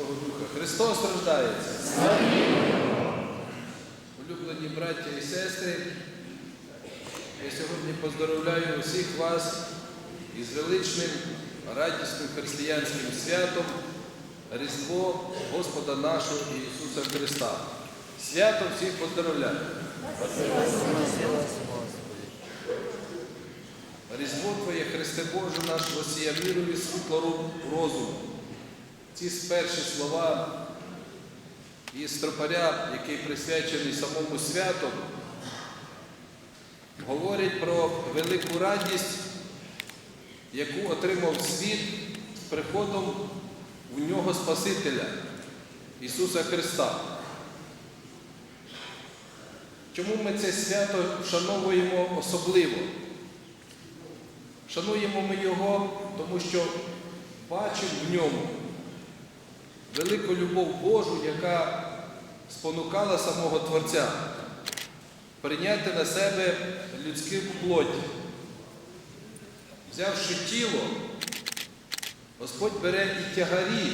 Святого Духа. Христос рождається. Улюблені браття і сестри, я сьогодні поздоровляю усіх вас із величним, радісним християнським святом Різдво Господа нашого Ісуса Христа. Свято всіх поздоровляю. Різдво Твоє, Христе Боже наш, осія віру і світло розуму. Ці перші слова із тропаря, який присвячений самому святу, говорять про велику радість, яку отримав світ з приходом у нього Спасителя Ісуса Христа. Чому ми це свято вшановуємо особливо? Шануємо ми Його, тому що бачимо в ньому велику любов Божу, яка спонукала самого Творця прийняти на себе людську плоть. Взявши тіло, Господь бере і тягарі,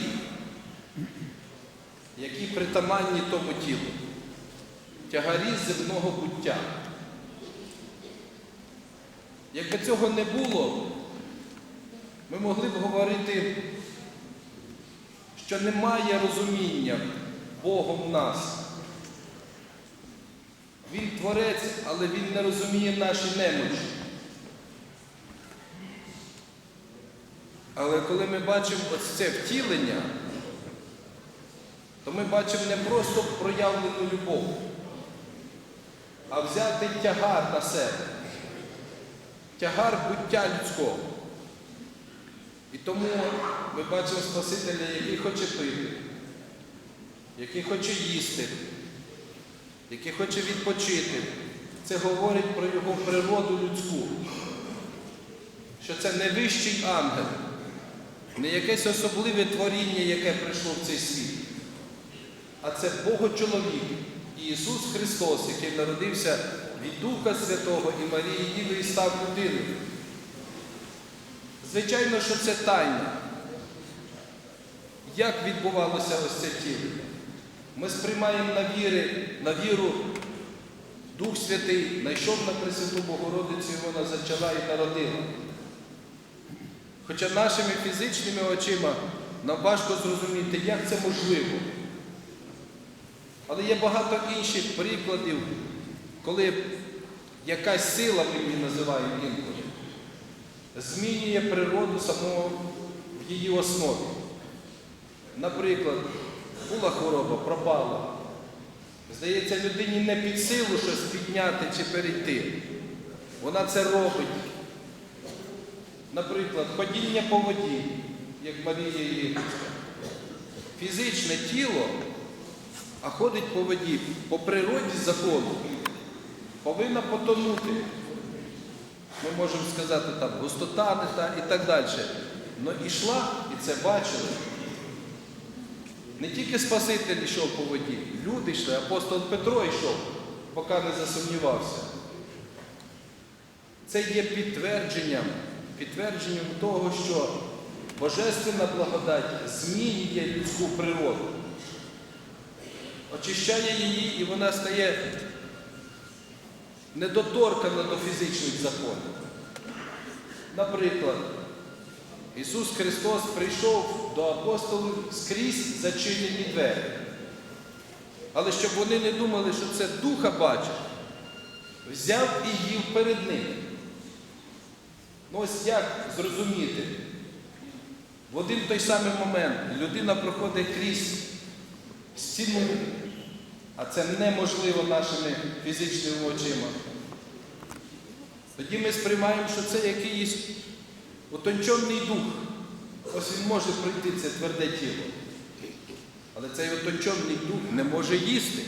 які притаманні тому тілу, тягарі земного буття. Якби цього не було, ми могли б говорити, що немає розуміння Богом нас. Він творець, але Він не розуміє наші немочі. Але коли ми бачимо ось це втілення, то ми бачимо не просто проявлену любов, а взяти тягар на себе тягар буття людського. І тому ми бачимо Спасителя, який хоче пити, який хоче їсти, який хоче відпочити. Це говорить про його природу людську, що це не вищий ангел, не якесь особливе творіння, яке прийшло в цей світ, а це Богочоловік, Ісус Христос, який народився від Духа Святого і Марії Діви і став людиною. Звичайно, що це тайна. Як відбувалося ось це тіло? Ми сприймаємо на, віри, на віру Дух Святий, знайшов на Пресвяту Богородицю, і вона зачала і народила. Хоча нашими фізичними очима нам важко зрозуміти, як це можливо. Але є багато інших прикладів, коли якась сила, ми її називаємо інколи, змінює природу самого в її основі. Наприклад, була хвороба, пропала. Здається, людині не під силу щось підняти чи перейти. Вона це робить. Наприклад, ходіння по воді, як Марія Єгипетська. Фізичне тіло, а ходить по воді, по природі закону, повинна потонути. Ми можемо сказати, там, густота не та і так далі. Но ішла і це бачили. Не тільки Спаситель йшов по воді, люди йшли, апостол Петро йшов, поки не засумнівався. Це є підтвердженням, підтвердженням того, що Божественна благодать змінює людську природу, очищає її і вона стає недоторкана до фізичних законів. Наприклад, Ісус Христос прийшов до апостолів скрізь зачинені двері. Але щоб вони не думали, що це духа бачить, взяв і їв перед ними. Ну ось як зрозуміти? В один той самий момент людина проходить крізь стіну, а це неможливо нашими фізичними очима. Тоді ми сприймаємо, що це якийсь утончений дух. Ось він може пройти це тверде тіло. Але цей утончений дух не може їсти.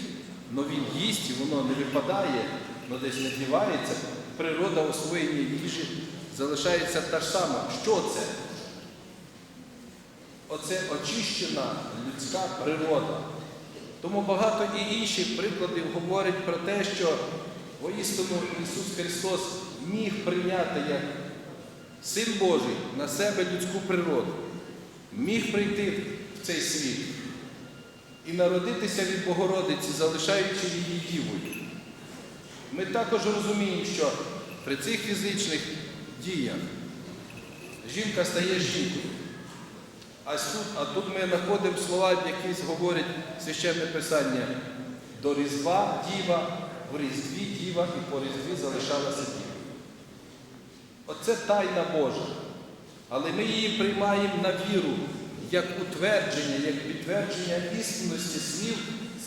Но він їсть і воно не випадає, но десь не дівається. Природа освоєння їжі залишається та ж сама. Що це? Оце очищена людська природа. Тому багато і інших прикладів говорять про те, що воістину Ісус Христос міг прийняти як Син Божий на себе людську природу, міг прийти в цей світ, і народитися від Богородиці, залишаючи її дівою. Ми також розуміємо, що при цих фізичних діях жінка стає жінкою. А тут, а тут ми знаходимо слова, які говорять священне писання. До Різдва діва, в Різдві діва і по Різдві залишалася діва. Оце тайна Божа. Але ми її приймаємо на віру як утвердження, як підтвердження істинності слів,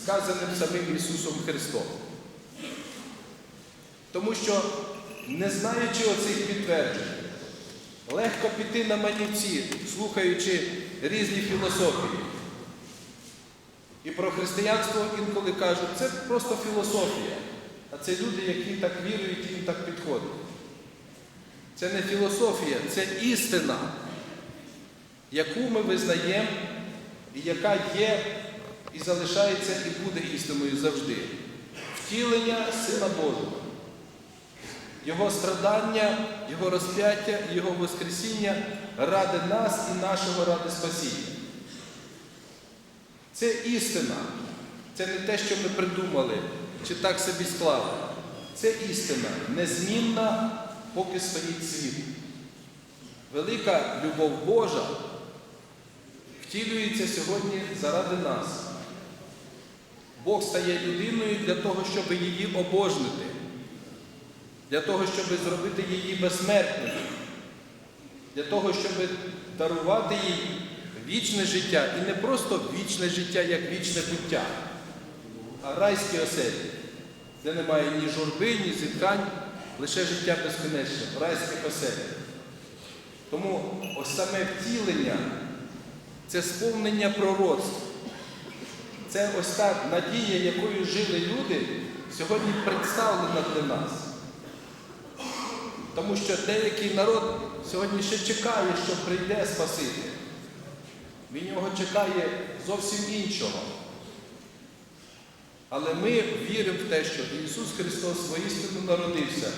сказаним самим Ісусом Христом. Тому що, не знаючи оцих підтверджень, легко піти на манівці, слухаючи різні філософії. І про християнство інколи кажуть, це просто філософія. А це люди, які так вірують, їм так підходить. Це не філософія, це істина, яку ми визнаємо, і яка є і залишається, і буде істиною завжди. Втілення Сина Божого. Його страдання, Його розп'яття, Його Воскресіння ради нас і нашого ради спасіння. Це істина. Це не те, що ми придумали, чи так собі склали. Це істина, незмінна, поки стоїть світ. Велика любов Божа втілюється сьогодні заради нас. Бог стає людиною для того, щоб її обожнити, для того, щоб зробити її безсмертною, для того, щоб дарувати їй вічне життя. І не просто вічне життя, як вічне буття, а райські оселі, де немає ні журби, ні зіткань, лише життя безконечне, райських оселях. Тому ось саме втілення це сповнення пророцтв. Це ось та надія, якою жили люди, сьогодні представлена для нас. Тому що деякий народ сьогодні ще чекає, що прийде Спаситель. Від нього чекає зовсім іншого. Але ми віримо в те, що Ісус Христос воістину народився.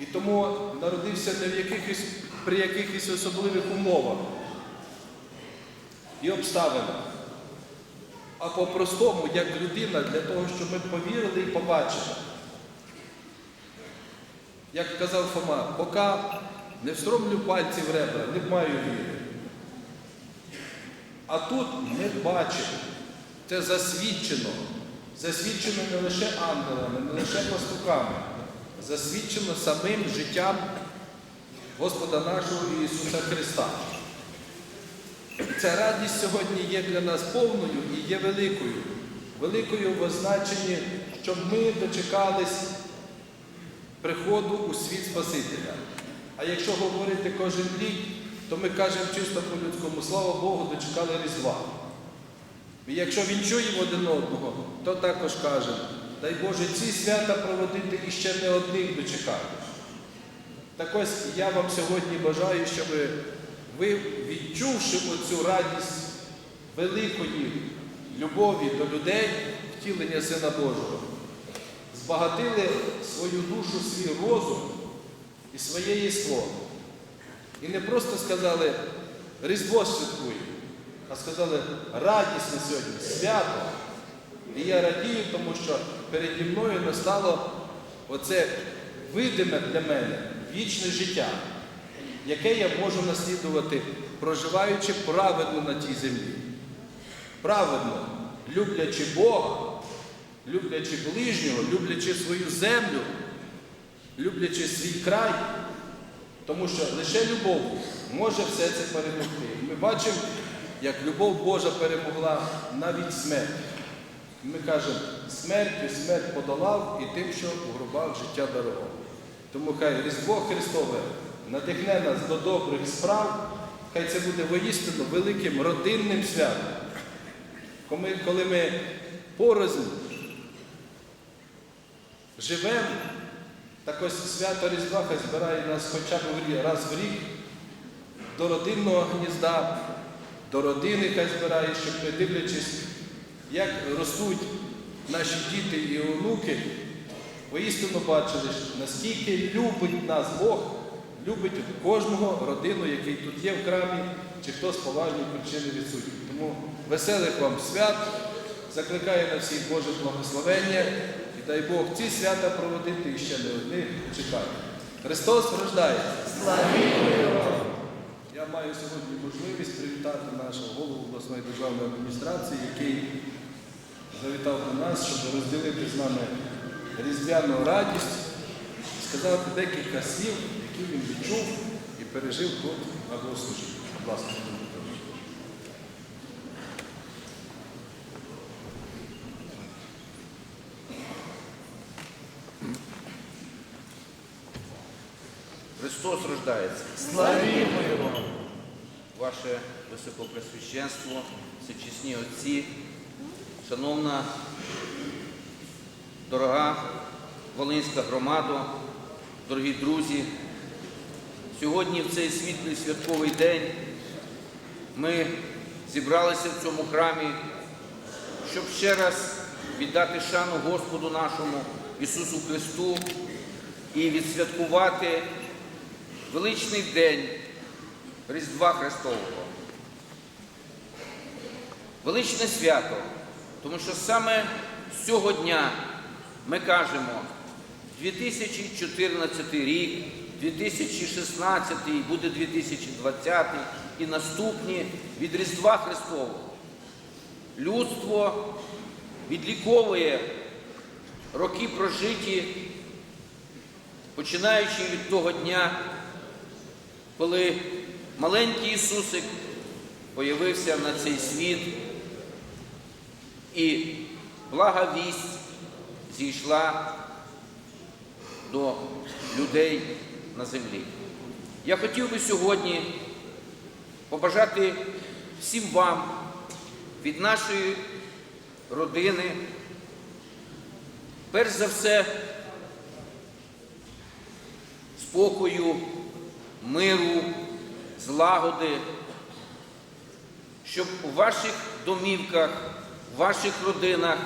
І тому народився не в якихось, при якихось особливих умовах і обставинах, а по-простому, як людина, для того, щоб ми повірили і побачили. Як казав Фома, поки не встромлю пальці в ребра, не маю віри. А тут ми бачимо, це засвідчено. Засвідчено не лише ангелами, не лише пастухами, засвідчено самим життям Господа нашого Ісуса Христа. Ця радість сьогодні є для нас повною і є великою. Великою в означенні, щоб ми дочекались приходу у світ Спасителя. А якщо говорити кожен рік, то ми кажемо чисто по-людському, слава Богу, дочекали Різдва. І якщо вінчуємо один одного, то також кажемо, дай Боже ці свята проводити і ще не одних дочекати. Так ось я вам сьогодні бажаю, щоб ви, відчувши оцю радість великої любові до людей, втілення Сина Божого, збагатили свою душу, свій розум і своє єство. І не просто сказали Різдво святкуємо, а сказали радісне сьогодні, свято. І я радію, тому що переді мною настало оце видиме для мене вічне життя, яке я можу наслідувати, проживаючи праведно на тій землі. Праведно, люблячи Бога, люблячи ближнього, люблячи свою землю, люблячи свій край, тому що лише любов може все це перемогти. Ми бачимо, як любов Божа перемогла навіть смерть. Ми кажемо, смертю смерть подолав і тим, що у гробах життя дарував. Тому хай Різдво Христове надихне нас до добрих справ, хай це буде воістину великим родинним святом. Коли ми порознь живемо, так ось свято Різдва хай збирає нас хоча б раз в рік до родинного гнізда, до родини хай збирає, щоб ми дивлячись, як ростуть наші діти і онуки, воістину бачили, наскільки любить нас Бог, любить кожного родину, який тут є в храмі, чи хто з поважної причини відсутній. Тому веселих вам свят, закликає на всіх Боже благословення дай Бог ці свята проводити і ще не одних чекати. Христос рождається! Я маю сьогодні можливість привітати нашого голову обласної державної адміністрації, який завітав до нас, щоб розділити з нами різдвяну радість сказати декілька слів, які він відчув і пережив тут на Богослужінні. Будь ласка, Петро Петрович. Христос рождається. Славімо Його! Ваше Високопресвященство, всечесні отці, шановна, дорога Волинська громада, дорогі друзі, сьогодні в цей світлий святковий день ми зібралися в цьому храмі, щоб ще раз віддати шану Господу нашому Ісусу Христу і відсвяткувати величний день Різдва Христового. Величне свято, тому що саме цього дня ми кажемо 2014 рік, 2016 буде 2020 і наступні від Різдва Христового. Людство відліковує роки прожиті, починаючи від того дня, коли маленький Ісусик появився на цей світ, і блага вість зійшла до людей на землі. Я хотів би сьогодні побажати всім вам від нашої родини, перш за все, спокою, миру, злагоди, щоб у ваших домівках, у ваших родинах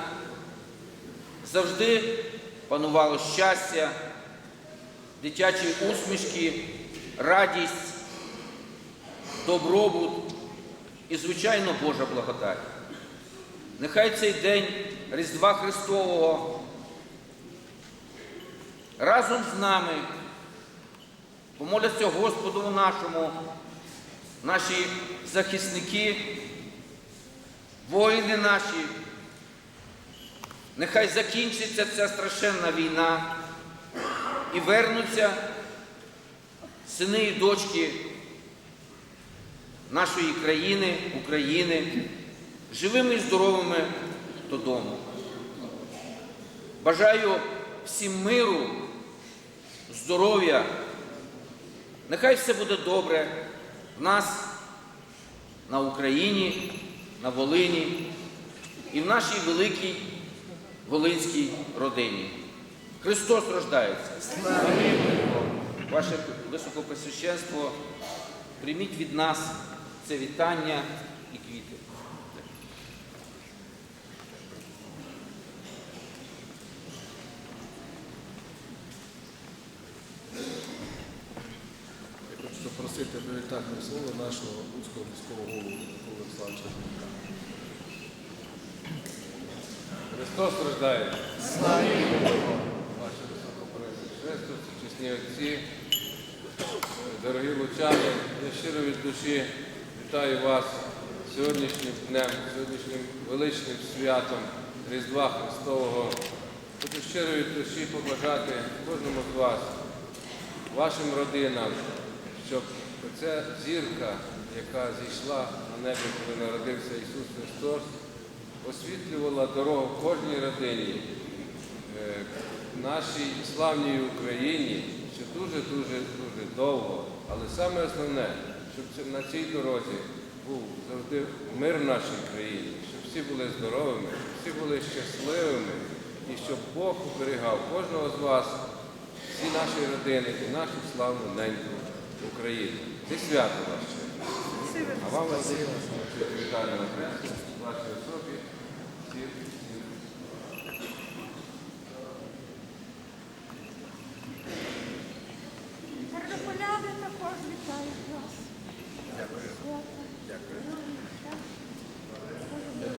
завжди панувало щастя, дитячі усмішки, радість, добробут і, звичайно, Божа благодать. Нехай цей день Різдва Христового разом з нами помоляться Господу нашому, наші захисники, воїни наші. Нехай закінчиться ця страшенна війна і вернуться сини і дочки нашої країни, України, живими і здоровими додому. Бажаю всім миру, здоров'я. Нехай все буде добре в нас на Україні, на Волині і в нашій великій волинській родині. Христос рождається. Ваше високопосвященство, прийміть від нас це вітання і квіти. Я хочу запросити до вітального нашого Луцького міського голову Миколи Олександровича Христос рождає. Славімо Його! Ваше високопресвященство, чесні отці, дорогі лучани, я щиро від душі вітаю вас сьогоднішнім днем, сьогоднішнім величним святом Різдва Христового. Хочу щиро від душі побажати кожному з вас, вашим родинам, щоб ця зірка, яка зійшла на небі, коли народився Ісус Христос, освітлювала дорогу кожній родині, е, нашій славній Україні, що дуже-дуже дуже довго. Але саме основне, щоб на цій дорозі був завжди мир в нашій країні, щоб всі були здоровими, щоб всі були щасливими і щоб Бог оберігав кожного з вас, всі наші родини і нашу славну неньку Україну. Ти свято ваше. А вам Василь, вітання на вашій особі.